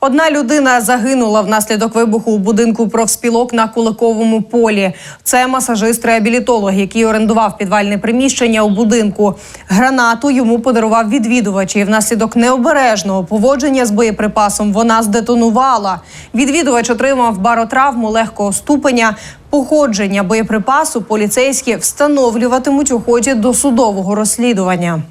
Одна людина загинула внаслідок вибуху у будинку профспілок на Куликовому полі. Це масажист-реабілітолог, який орендував підвальне приміщення у будинку. Гранату йому подарував відвідувач. І внаслідок необережного поводження з боєприпасом вона здетонувала. Відвідувач отримав баротравму легкого ступеня. Походження боєприпасу поліцейські встановлюватимуть у ході досудового розслідування.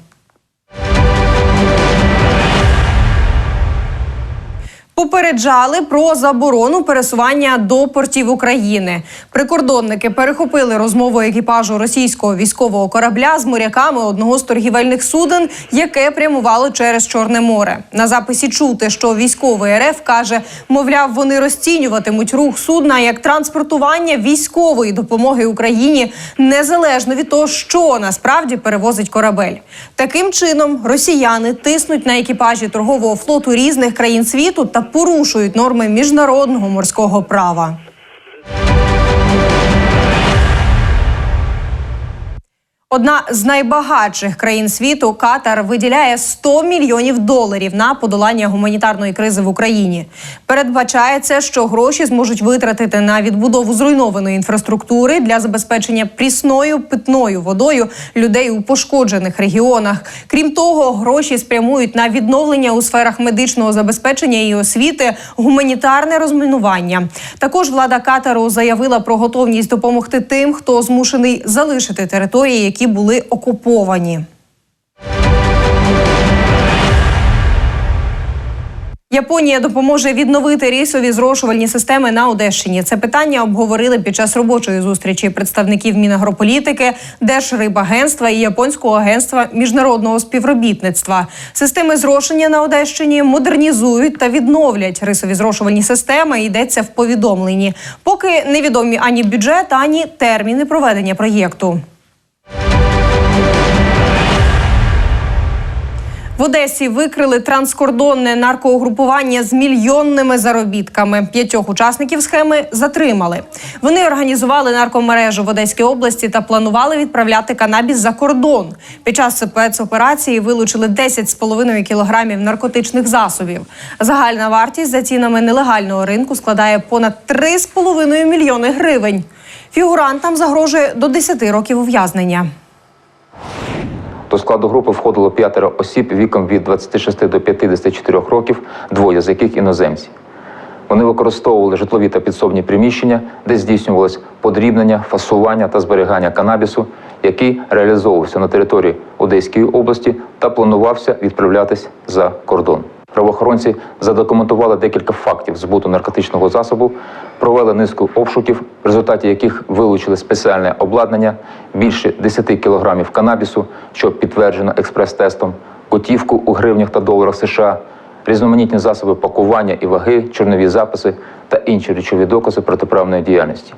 Попереджали про заборону пересування до портів України. Прикордонники перехопили розмову екіпажу російського військового корабля з моряками одного з торгівельних суден, яке прямувало через Чорне море. На записі чути, що військовий РФ каже, мовляв, вони розцінюватимуть рух судна як транспортування військової допомоги Україні незалежно від того, що насправді перевозить корабель. Таким чином росіяни тиснуть на екіпажі торгового флоту різних країн світу та порушують норми міжнародного морського права. Одна з найбагатших країн світу Катар виділяє 100 мільйонів доларів на подолання гуманітарної кризи в Україні. Передбачається, що гроші зможуть витратити на відбудову зруйнованої інфраструктури для забезпечення прісною питною водою людей у пошкоджених регіонах. Крім того, гроші спрямують на відновлення у сферах медичного забезпечення і освіти, гуманітарне розмінування. Також влада Катару заявила про готовність допомогти тим, хто змушений залишити території, які були окуповані. Японія допоможе відновити рейсові зрошувальні системи на Одещині. Це питання обговорили під час робочої зустрічі представників Мінагрополітики, Держрибагентства і Японського агентства міжнародного співробітництва. Системи зрошення на Одещині модернізують та відновлять рисові зрошувальні системи. Йдеться в повідомленні. Поки невідомі ані бюджет, ані терміни проведення проєкту. В Одесі викрили транскордонне наркоугрупування з мільйонними заробітками. П'ятьох учасників схеми затримали. Вони організували наркомережу в Одеській області та планували відправляти канабіс за кордон. Під час спецоперації вилучили 10,5 кілограмів наркотичних засобів. Загальна вартість за цінами нелегального ринку складає понад 3,5 мільйони гривень. Фігурантам загрожує до 10 років ув'язнення. До складу групи входило п'ятеро осіб віком від 26 до 54 років, двоє з яких іноземці. Вони використовували житлові та підсобні приміщення, де здійснювалось подрібнення, фасування та зберігання канабісу, який реалізовувався на території Одеської області та планувався відправлятись за кордон. Правоохоронці задокументували декілька фактів збуту наркотичного засобу, провели низку обшуків, в результаті яких вилучили спеціальне обладнання, більше 10 кілограмів канабісу, що підтверджено експрес-тестом, готівку у гривнях та доларах США, різноманітні засоби пакування і ваги, чорнові записи та інші речові докази протиправної діяльності.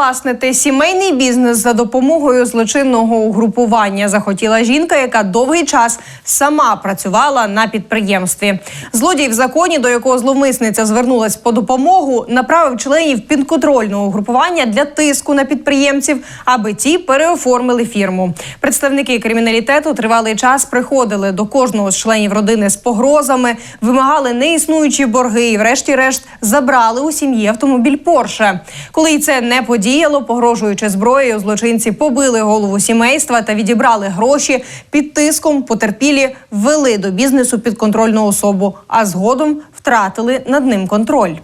Привласнити сімейний бізнес за допомогою злочинного угрупування захотіла жінка, яка довгий час сама працювала на підприємстві. Злодій в законі, до якого зловмисниця звернулась по допомогу, направив членів підконтрольного угрупування для тиску на підприємців, аби ті переоформили фірму. Представники криміналітету тривалий час приходили до кожного з членів родини з погрозами, вимагали неіснуючі борги і, врешті-решт, забрали у сім'ї автомобіль Порше. Коли й це не подіяло, погрожуючи зброєю, злочинці побили голову сімейства та відібрали гроші під тиском. Потерпілі ввели до бізнесу підконтрольну особу, а згодом втратили над ним контроль.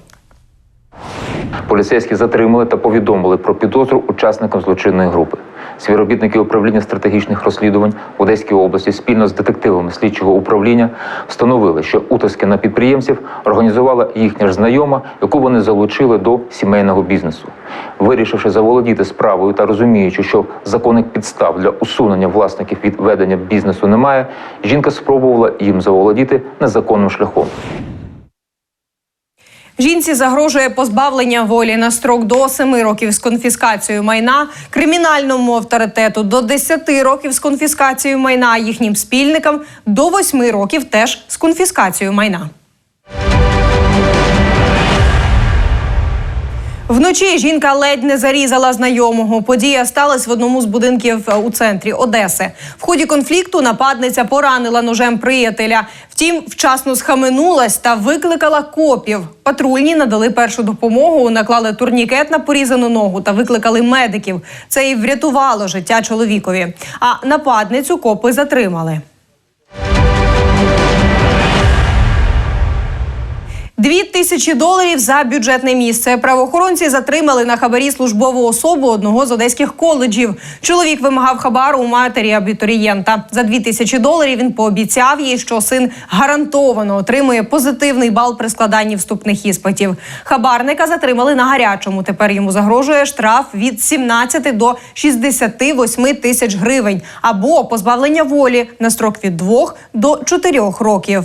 Поліцейські затримали та повідомили про підозру учасникам злочинної групи. Співробітники управління стратегічних розслідувань в Одеській області спільно з детективами слідчого управління встановили, що утиски на підприємців організувала їхня ж знайома, яку вони залучили до сімейного бізнесу. Вирішивши заволодіти справою та розуміючи, що законних підстав для усунення власників від ведення бізнесу немає, жінка спробувала їм заволодіти незаконним шляхом. Жінці загрожує позбавлення волі на строк до 7 років з конфіскацією майна, кримінальному авторитету до 10 років з конфіскацією майна, їхнім спільникам до 8 років теж з конфіскацією майна. Вночі жінка ледь не зарізала знайомого. Подія сталася в одному з будинків е, у центрі Одеси. В ході конфлікту нападниця поранила ножем приятеля. Втім, вчасно схаменулась та викликала копів. Патрульні надали першу допомогу, наклали турнікет на порізану ногу та викликали медиків. Це і врятувало життя чоловікові. А нападницю копи затримали. Дві тисячі доларів за бюджетне місце. Правоохоронці затримали на хабарі службову особу одного з одеських коледжів. Чоловік вимагав хабару у матері абітурієнта. За дві тисячі доларів він пообіцяв їй, що син гарантовано отримує позитивний бал при складанні вступних іспитів. Хабарника затримали на гарячому. Тепер йому загрожує штраф від 17 до 68 тисяч гривень або позбавлення волі на строк від 2 до 4 років.